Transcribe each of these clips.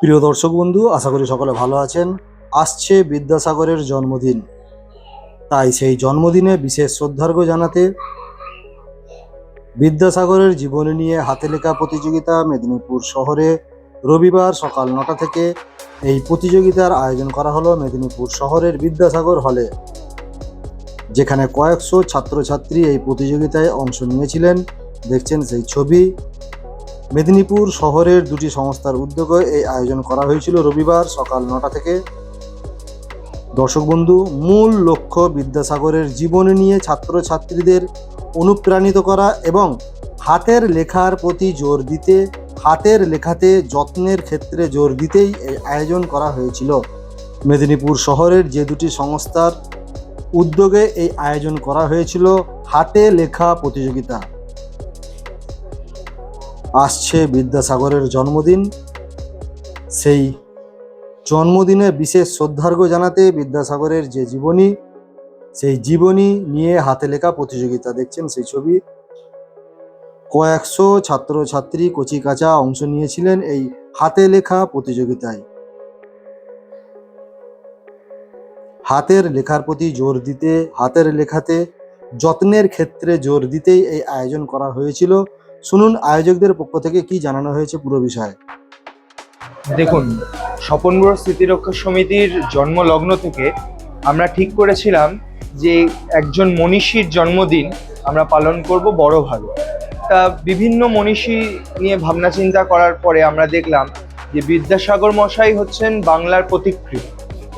প্রিয় দর্শক বন্ধু, আশা করি সকলে ভালো আছেন। আসছে বিদ্যাসাগরের জন্মদিন। তাই সেই জন্মদিনে বিশেষ শ্রদ্ধার্ঘ জানাতে বিদ্যাসাগরের জীবনী নিয়ে হাতে লেখা প্রতিযোগিতা মেদিনীপুর শহরে রবিবার সকাল নটা থেকে এই প্রতিযোগিতার আয়োজন করা হলো মেদিনীপুর শহরের বিদ্যাসাগর হলে। যেখানে কয়েকশো ছাত্রছাত্রী এই প্রতিযোগিতায় অংশ নিয়েছিলেন। দেখছেন সেই ছবি। মেদিনীপুর শহরের দুটি সংস্থার উদ্যোগে এই আয়োজন করা হয়েছিল রবিবার সকাল নটা থেকে। দর্শক বন্ধু, মূল লক্ষ্য বিদ্যাসাগরের জীবনী নিয়ে ছাত্রছাত্রীদের অনুপ্রাণিত করা এবং হাতের লেখার প্রতি জোর দিতে, হাতের লেখাতে যত্নের ক্ষেত্রে জোর দিতেই এই আয়োজন করা হয়েছিল। মেদিনীপুর শহরের যে দুটি সংস্থার উদ্যোগে এই আয়োজন করা হয়েছিল হাতে লেখা প্রতিযোগিতা। আসছে বিদ্যাসাগরের জন্মদিন। সেই জন্মদিনে বিশেষ শ্রদ্ধার্ঘ্য জানাতে বিদ্যাসাগরের যে জীবনী, সেই জীবনী নিয়ে হাতে লেখা প্রতিযোগিতা দেখছেন সেই ছবি। কয়েকশো ছাত্রছাত্রী কচি কাঁচা অংশ নিয়েছিলেন এই হাতে লেখা প্রতিযোগিতায়। হাতের লেখার প্রতি জোর দিতে, হাতের লেখাতে, যত্নের ক্ষেত্রে জোর দিতেই এই আয়োজন করা হয়েছিল। শুনুন, আয়োজকদের পক্ষ থেকে কি জানানো হয়েছে পুরো বিষয়ে। দেখুন, স্বপন স্মৃতিরক্ষা সমিতির জন্মলগ্ন থেকে আমরা ঠিক করেছিলাম যে একজন মনীষীর জন্মদিন আমরা পালন করব বড়ভাবে। তা বিভিন্ন মনীষী নিয়ে ভাবনা চিন্তা করার পরে আমরা দেখলাম যে বিদ্যাসাগর মশাই হচ্ছেন বাংলার প্রতিকৃত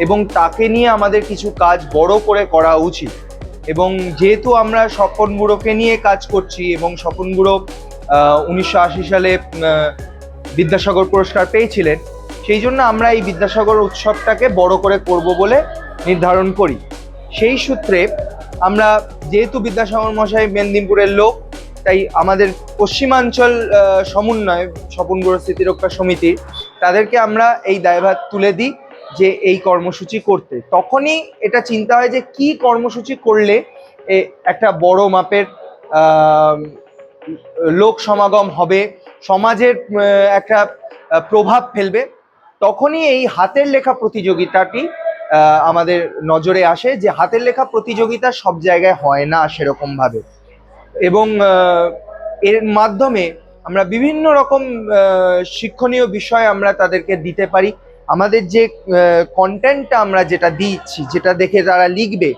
এবং তাকে নিয়ে আমাদের কিছু কাজ বড় করে করা উচিত। এবং যেহেতু আমরা স্বপন বুড়োকে নিয়ে কাজ করছি এবং স্বপন বুড়ো উনিশশো আশি সালে বিদ্যাসাগর পুরস্কার পেয়েছিলেন। সেই জন্য আমরা এই বিদ্যাসাগর উৎসবটাকে বড় করে করব বলে নির্ধারণ করি। সেই সূত্রে আমরা যেহেতু বিদ্যাসাগর মশাই মেদিনীপুরের লোক, তাই আমাদের পশ্চিমাঞ্চল সমন্বয় স্বপন গুরু স্মৃতিরক্ষা সমিতির তাদেরকে আমরা এই দায়ভার তুলে দিই যে এই কর্মসূচি করতে। তখনই এটা চিন্তা হয় যে কি কর্মসূচি করলে একটা বড় মাপের লোক সমাগম হবে, সমাজের একটা প্রভাব ফেলবে, তখনই এই হাতের লেখা প্রতিযোগিতাটি আমাদের নজরে আসে যে হাতের লেখা প্রতিযোগিতা সব জায়গায় হয় না সেরকম ভাবে এবং এর মাধ্যমে আমরা বিভিন্ন রকম শিক্ষণীয় বিষয় আমরা তাদেরকে দিতে পারি। আমাদের যে কন্টেন্টটা আমরা যেটা দিচ্ছি, যেটা দেখে তারা লিখবে,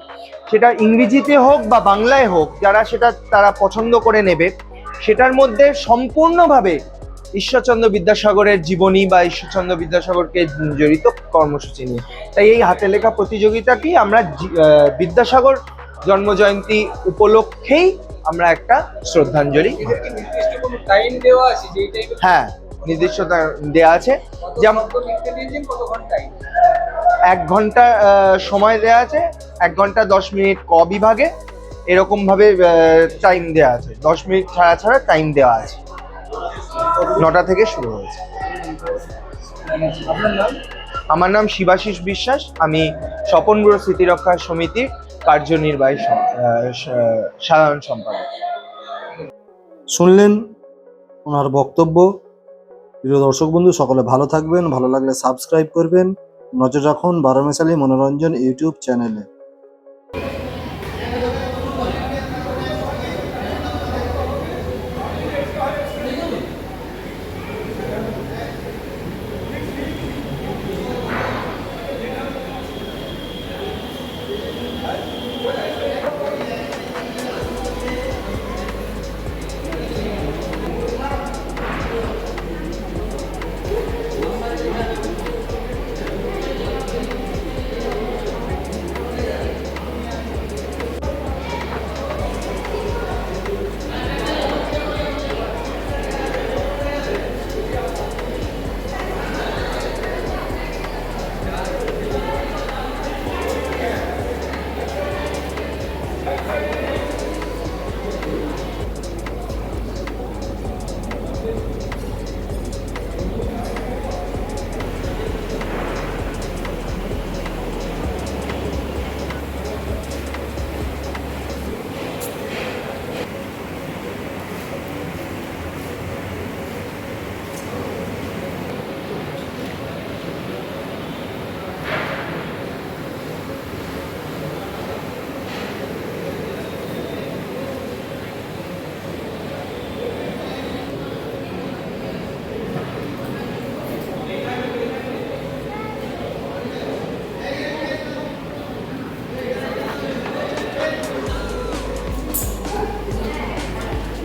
সেটা ইংরেজিতে হোক বা বাংলায় হোক, যারা সেটা তারা পছন্দ করে নেবে সেটার মধ্যে সম্পূর্ণভাবে ঈশ্বরচন্দ্র বিদ্যাসাগরের জীবনী বা ঈশ্বরচন্দ্র বিদ্যাসাগরকে জড়িত কর্মসূচি নিয়ে। তাই এই হাতে লেখা প্রতিযোগিতাটি আমরা বিদ্যাসাগর জন্মজয়ন্তী উপলক্ষেই আমরা একটা শ্রদ্ধাঞ্জলি। হ্যাঁ নির্দিষ্ট দেওয়া আছে। যেমন এক ঘণ্টা সময় দেওয়া আছে, এক ঘণ্টা দশ মিনিট ক বিভাগে। এরকম ভাবে টাইম দেওয়া আছে। দশ মিনিট ছাড়া ছাড়া টাইম দেওয়া আছে। নটা থেকে শুরু হয়েছে। আমার নাম শিবাশিস বিশ্বাস। আমি স্বপন বুড়ো স্মৃতিরক্ষা সমিতির কার্যনির্বাহী সাধারণ সম্পাদক। শুনলেন ওনার বক্তব্য। প্রিয় দর্শক বন্ধু, সকলে ভালো থাকবেন, ভালো লাগলে সাবস্ক্রাইব করবেন। নজর রাখুন বারো বারোমেশালী মনোরঞ্জন ইউটিউব চ্যানেলে।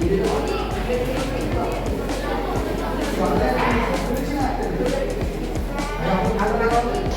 Thank you.